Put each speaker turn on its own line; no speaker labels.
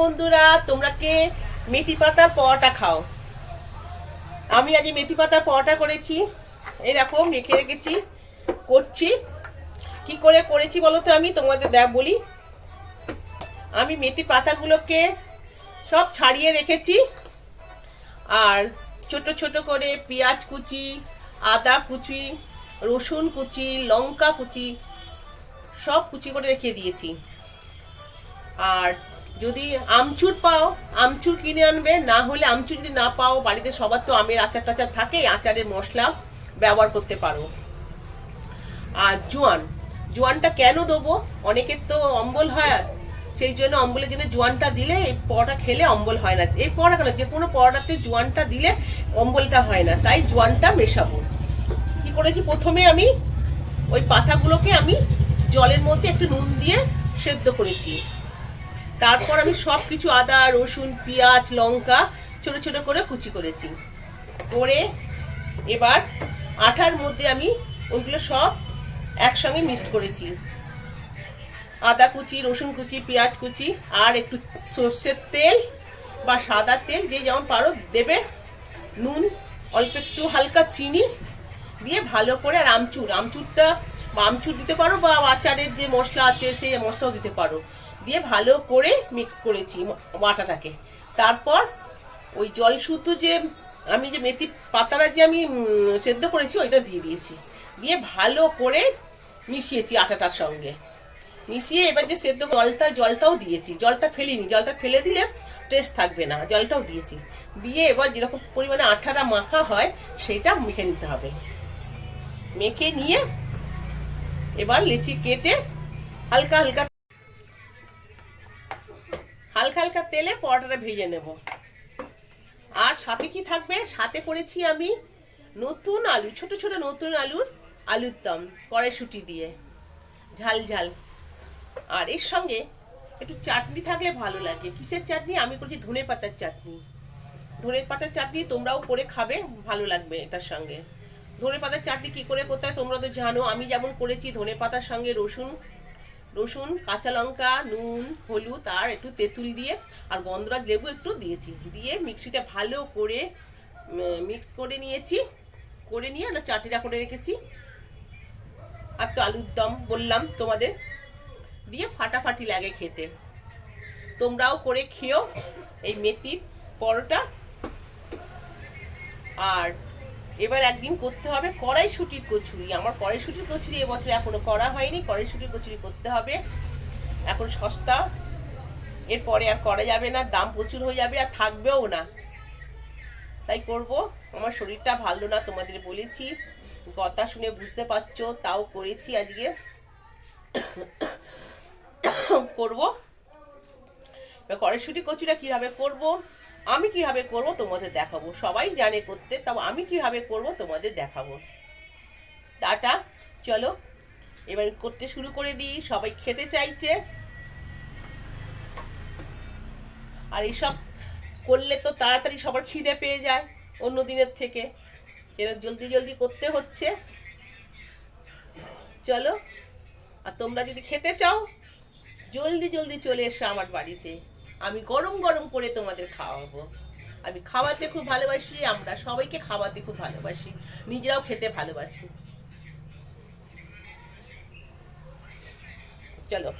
বন্ধুরা, তোমরা কে? মেথি পাতার পরোটা খাও। আমি আজ মেথি পাতার পরোটা করেছি। এই দেখো, মেখে রেখেছি, করছি। কি করে করেছি বলো তো আমি? তোমাদের দেখ, বলি। আমি মেথি পাতাগুলোকে সব ছাড়িয়ে রেখেছি। আর ছোট ছোট করে পেঁয়াজ কুচি, আদা কুচি, রসুন কুচি, লঙ্কা কুচি, সব কুচি করে রেখে দিয়েছি। আর যদি আমচুর পাও, আমচুর কিনে আনবে, না হলে আমচুর যদি না পাও, বাড়িতে সবার তো আমের আচার টাচার থাকে আচারের মশলা ব্যবহার করতে পারো। আর জোয়ান, জোয়ানটা কেন দেবো? অনেকের তো অম্বল হয়, সেই জন্য অম্বলের জন্য জোয়ানটা দিলে এই পরোটা খেলে অম্বল হয় না। এই পরোটা কেন? যে কোনো পরোটাতে জোয়ানটা দিলে অম্বলটা হয় না, তাই জোয়ানটা মেশাবো। কি করেছি? প্রথমে আমি ওই পাতাগুলোকে আমি জলের মধ্যে একটু নুন দিয়ে সেদ্ধ করেছি। তারপর আমি সব কিছু আদা, রসুন, পেঁয়াজ, লঙ্কা ছোট ছোট করে কুচি করেছি। করে এবার আটার মধ্যে আমি ওইগুলো সব একসঙ্গে মিক্সড করেছি। আদা কুচি, রসুন কুচি, পেঁয়াজ কুচি আর একটু সর্ষের তেল বা সাদা তেল যে যেমন পারো দেবে। নুন, অল্প একটু হালকা চিনি দিয়ে ভালো করে আর আমচুর। আমচুরটা আমচুর দিতে পারো বা আচারের যে মশলা আছে সেই মশলাও দিতে পারো। দিয়ে ভালো করে মিক্স করেছি বাটাটাকে। তারপর ওই জল শুদ্ধ যে আমি যে মেথি পাতাটা যে আমি সেদ্ধ করেছি, ওইটা দিয়ে দিয়েছি। দিয়ে ভালো করে মিশিয়েছি আটাটার সঙ্গে। মিশিয়ে এবার যে সেদ্ধ জলটা, জলটাও দিয়েছি। জলটা ফেলিনি। জলটা ফেলে দিলে টেস্ট থাকবে না। জলটাও দিয়েছি। দিয়ে এবার যেরকম পরিমাণে আঠাটা মাখা হয়, সেটা মেখে নিতে হবে। মেখে নিয়ে এবার লিচি কেটে হালকা হালকা হালকা হালকা তেলে পরোটাটা ভেজে নেব। আর সাথে কি থাকবে? সাথে করেছি আমি নতুন আলু, ছোট ছোট নতুন আলুর আলুর দম, কড়াইশুটি দিয়ে। ঝাল ঝাল। আর এর সঙ্গে একটু চাটনি থাকলে ভালো লাগে। কিসের চাটনি? আমি করছি ধনে পাতার চাটনি। ধনে পাতার চাটনি তোমরাও করে খাবে, ভালো লাগবে এটার সঙ্গে। ধনে পাতার চাটনি কি করে করতে হয় তোমরা তো জানো। আমি যেমন করেছি ধনে পাতার সঙ্গে রসুন রসুন, কাঁচা লঙ্কা, নুন, হলুদ আর একটু তেঁতুল দিয়ে আর গন্ধরাজ লেবু একটু দিয়েছি। দিয়ে মিক্সিতে ভালো করে মিক্স করে নিয়েছি। করে নিয়ে না চাটনিটা করে রেখেছি। আর তো আলুর দম বললাম তোমাদের। দিয়ে ফাটাফাটি লাগে খেতে। তোমরাও করে খেও এই মেথির পরোটা। আর এবার একদিন করতে হবে কড়াইশুটির কচুরি। আমার কড়াইশুটির কচুরি এবছর এখনও করা হয়নি। কড়াইশুটির কচুরি করতে হবে। এখন সস্তা। এরপরে আর করা যাবে না, দাম প্রচুর হয়ে যাবে আর থাকবেও না। তাই করব। আমার শরীরটা ভালো না, তোমাদের বলেছি। কথা শুনে বুঝতে পারছ, তাও করেছি আজকে। করব। কড়াইশুটি কচুটা কীভাবে করব? আমি কীভাবে করব তোমাদের দেখাবো। সবাই জানে করতে তাও আমি কীভাবে করব তোমাদের দেখাবো। টাটা, চলো। এবার করতে শুরু করে দিই, সবাই খেতে চাইছে। আর এইসব করলে তো তাড়াতাড়ি সবার খিদে পেয়ে যায়, অন্য দিনের থেকে। এরা জলদি জলদি করতে হচ্ছে। চলো, আর তোমরা যদি খেতে চাও, জলদি জলদি চলে এসো আমার বাড়িতে। আমি গরম গরম করে তোমাদের খাওয়াবো। আমি খাওয়াতে খুব ভালোবাসি, আমরা সবাইকে খাওয়াতে খুব ভালোবাসি, নিজেরাও খেতে ভালোবাসি। চলো।